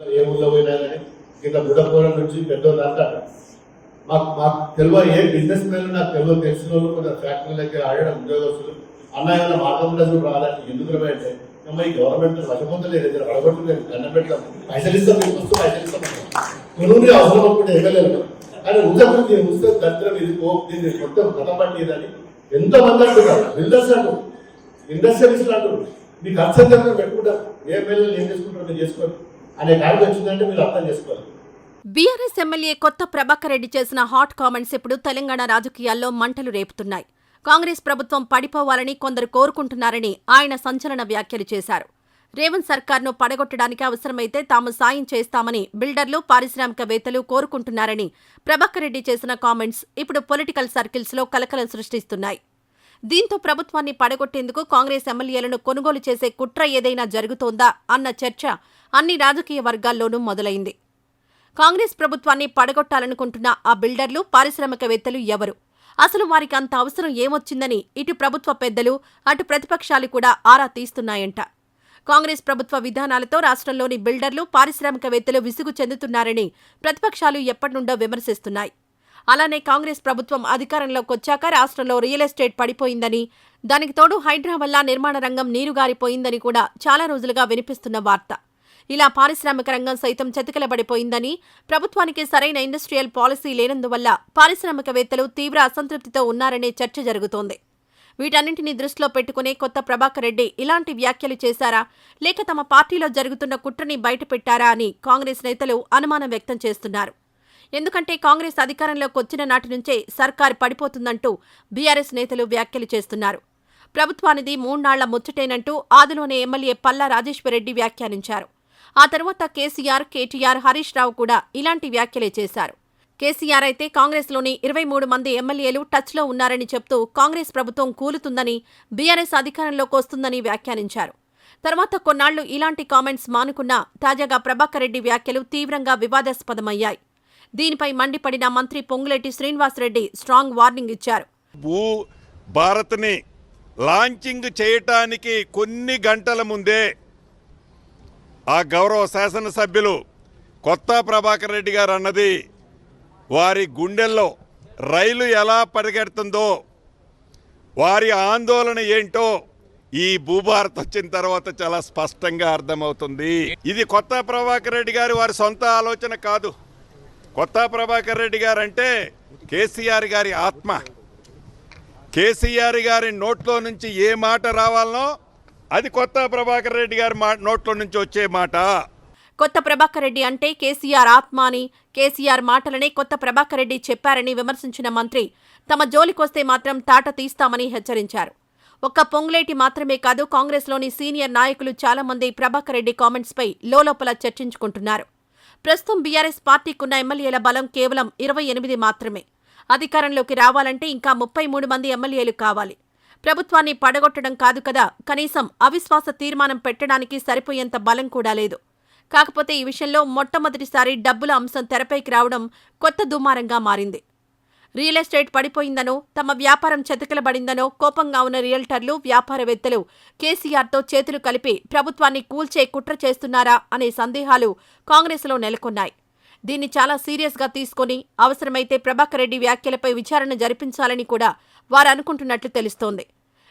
ఏ ఊళ్ళో పోయినా కానీ కింద బుడపోవడం నుంచి పెద్దోళ్ళు అంటారు. మాకు మాకు తెలియ ఏ బిజినెస్ మ్యాన్ నాకు తెలియదు తెలిసిన వాళ్ళు కొంత ఫ్యాక్టరీ దగ్గర ఆడడం ఉద్యోగస్తులు. అన్న ఏమైనా మార్గం ఉండదు ఎందుకు అంటే ఈ గవర్నమెంట్ వశపొందలేదు ఇద్దరు అడగొట్టలేదు దండం పెట్టడం పైసలు ఇస్తాం మీకు వస్తూ పైసలు ఇస్తాం. కొనుగోలు అవసరం అనుకుంటే ఇవ్వలేదు కానీ ఉదయం ఉస్తే దరిద్రం ఇది పోపు దీన్ని మొత్తం కథపట్టి ఎంతమంది మంది అంటున్నారు బిల్డర్స్ అంటారు ఇండస్ట్రియలిస్టులు అంటారు మీకు అర్థం పెట్టుకుంటారు. ఏ పిల్లలు ఏం చేసుకుంటారు చేసుకోండి. అనే కారణం వచ్చిందంటే మీరు అర్థం చేసుకోవాలి. బీఆర్ఎస్ ఎమ్మెల్యే కొత్త ప్రభాకర్ రెడ్డి చేసిన హాట్ కామెంట్స్ ఇప్పుడు తెలంగాణ రాజకీయాల్లో మంటలు రేపుతున్నాయి. కాంగ్రెస్ ప్రభుత్వం పడిపోవాలని కొందరు కోరుకుంటున్నారని ఆయన సంచలన వ్యాఖ్యలు చేశారు. రేవంత్ సర్కార్ను పడగొట్టడానికి అవసరమైతే తాము సాయం చేస్తామని బిల్డర్లు పారిశ్రామికవేత్తలు కోరుకుంటున్నారని ప్రభాకర్ రెడ్డి చేసిన కామెంట్స్ ఇప్పుడు పొలిటికల్ సర్కిల్స్లో కలకలం సృష్టిస్తున్నాయి. దీంతో ప్రభుత్వాన్ని పడగొట్టేందుకు కాంగ్రెస్ ఎమ్మెల్యేలను కొనుగోలు చేసే కుట్ర ఏదైనా జరుగుతోందా అన్న చర్చ అన్ని రాజకీయ వర్గాల్లోనూ మొదలైంది. కాంగ్రెస్ ప్రభుత్వాన్ని పడగొట్టాలనుకుంటున్న ఆ బిల్డర్లు పారిశ్రామికవేత్తలు ఎవరు? అసలు వారికి అంత అవసరం ఏమొచ్చిందని ఇటు ప్రభుత్వ పెద్దలు అటు ప్రతిపక్షాలు కూడా ఆరా తీస్తున్నాయంట. కాంగ్రెస్ ప్రభుత్వ విధానాలతో రాష్ట్రంలోని బిల్డర్లు పారిశ్రామికవేత్తలు విసుగు చెందుతున్నారని ప్రతిపక్షాలు ఎప్పటినుండో విమర్శిస్తున్నాయి. అలానే కాంగ్రెస్ ప్రభుత్వం అధికారంలోకి వచ్చాక రాష్ట్రంలో రియల్ ఎస్టేట్ పడిపోయిందని దానికి తోడు హైడ్రా వల్ల నిర్మాణ రంగం నీరుగారిపోయిందని కూడా చాలా రోజులుగా వినిపిస్తున్న వార్త. ఇలా పారిశ్రామిక రంగం సైతం చతికిలబడిపోయిందని ప్రభుత్వానికి సరైన ఇండస్ట్రియల్ పాలసీ లేనందువల్ల పారిశ్రామికవేత్తలు తీవ్ర అసంతృప్తితో ఉన్నారనే చర్చ జరుగుతోంది. వీటన్నింటినీ దృష్టిలో పెట్టుకునే కొత్త ప్రభాకర్ రెడ్డి ఇలాంటి వ్యాఖ్యలు చేశారా? లేక తమ పార్టీలో జరుగుతున్న కుట్రని బయటపెట్టారా అని కాంగ్రెస్ నేతలు అనుమానం వ్యక్తం చేస్తున్నారు. ఎందుకంటే కాంగ్రెస్ అధికారంలోకి వచ్చిన నాటి నుంచే సర్కార్ పడిపోతుందంటూ బీఆర్ఎస్ నేతలు వ్యాఖ్యలు చేస్తున్నారు. ప్రభుత్వానిది మూడ్నాళ్ళ ముచ్చటేనంటూ ఆదిలోనే ఎమ్మెల్యే పల్లా రాజేశ్వరరెడ్డి వ్యాఖ్యానించారు. ఆ తర్వాత కేసీఆర్ కేటీఆర్ హరీష్ రావు కూడా ఇలాంటి వ్యాఖ్యలే చేశారు. కేసీఆర్ అయితే కాంగ్రెస్లోని ఇరవై మూడు మంది ఎమ్మెల్యేలు టచ్లో ఉన్నారని చెప్తూ కాంగ్రెస్ ప్రభుత్వం కూలుతుందని బీఆర్ఎస్ అధికారంలోకి వస్తుందని వ్యాఖ్యానించారు. తర్వాత కొన్నాళ్ళు ఇలాంటి కామెంట్స్ మానుకున్నా తాజాగా ప్రభాకర్ రెడ్డి వ్యాఖ్యలు తీవ్రంగా వివాదాస్పదమయ్యాయి. దీనిపై మండిపడిన మంత్రి పొంగులేటి శ్రీనివాసరెడ్డి స్ట్రాంగ్ వార్నింగ్ ఇచ్చారు. భూ భారత్ని లాంచింగ్ చేయటానికి కొన్ని గంటల ముందే ఆ గౌరవ శాసనసభ్యులు కొత్త ప్రభాకర్ రెడ్డి గారు అన్నది వారి గుండెల్లో రైలు ఎలా పరిగెడుతుందో వారి ఆందోళన ఏంటో ఈ భూభారత్ వచ్చిన తర్వాత చాలా స్పష్టంగా అర్థమవుతుంది. ఇది కొత్త ప్రభాకర్ రెడ్డి గారి వారి సొంత ఆలోచన కాదు. కొత్త ప్రభాకర్ రెడ్డి గారు అంటే కేసీఆర్ గారి ఆత్మ. కేసీఆర్ గారి నోట్లో నుంచి ఏ మాట రావాలనో అది కొత్త ప్రభాకర్ రెడ్డి గారి మా నోట్లో నుంచి వచ్చే మాట. కొత్త ప్రభాకర్ రెడ్డి అంటే కేసీఆర్ ఆత్మ అని కేసీఆర్ మాటలనే కొత్త ప్రభాకర్ రెడ్డి చెప్పారని విమర్శించిన మంత్రి తమ జోలికొస్తే మాత్రం తాట తీస్తామని హెచ్చరించారు. ఒక్క పొంగులేటి మాత్రమే కాదు కాంగ్రెస్లోని సీనియర్ నాయకులు చాలామంది ప్రభాకర్ రెడ్డి కామెంట్స్పై లోలోపల చర్చించుకుంటున్నారు. ప్రస్తుతం బీఆర్ఎస్ పార్టీకున్న ఎమ్మెల్యేల బలం కేవలం ఇరవై ఎనిమిది మాత్రమే. అధికారంలోకి రావాలంటే ఇంకా ముప్పై మూడు మంది ఎమ్మెల్యేలు కావాలి. ప్రభుత్వాన్ని పడగొట్టడం కాదు కదా కనీసం అవిశ్వాస తీర్మానం పెట్టడానికి సరిపోయేంత బలం కూడా లేదు. కాకపోతే ఈ విషయంలో మొట్టమొదటిసారి డబ్బుల అంశం తెరపైకి రావడం కొత్త దుమారంగా మారింది. రియల్ ఎస్టేట్ పడిపోయిందనో తమ వ్యాపారం చతికిలబడిందనో కోపంగా ఉన్న రియల్టర్లు వ్యాపారవేత్తలు కేసీఆర్తో చేతులు కలిపి ప్రభుత్వాన్ని కూల్చే కుట్ర చేస్తున్నారా అనే సందేహాలు కాంగ్రెస్లో నెలకొన్నాయి. దీన్ని చాలా సీరియస్గా తీసుకుని అవసరమైతే ప్రభాకర్ రెడ్డి వ్యాఖ్యలపై విచారణ జరిపించాలని కూడా వారు అనుకుంటున్నట్లు తెలుస్తోంది.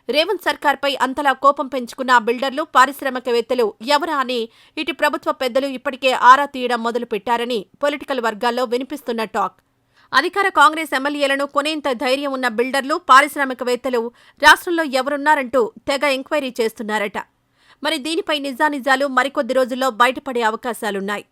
రేవంత్ సర్కార్పై అంతలా కోపం పెంచుకున్న బిల్డర్లు పారిశ్రామికవేత్తలు ఎవరా అని ఇటు ప్రభుత్వ పెద్దలు ఇప్పటికే ఆరా తీయడం మొదలుపెట్టారని పొలిటికల్ వర్గాల్లో వినిపిస్తున్న టాక్. అధికార కాంగ్రెస్ ఎమ్మెల్యేలను కొనేంత ధైర్యం ఉన్న బిల్డర్లు పారిశ్రామికవేత్తలు రాష్ట్రంలో ఎవరున్నారంటూ తెగ ఎంక్వైరీ చేస్తున్నారట. మరి దీనిపై నిజానిజాలు మరికొద్ది రోజుల్లో బయటపడే అవకాశాలున్నాయి.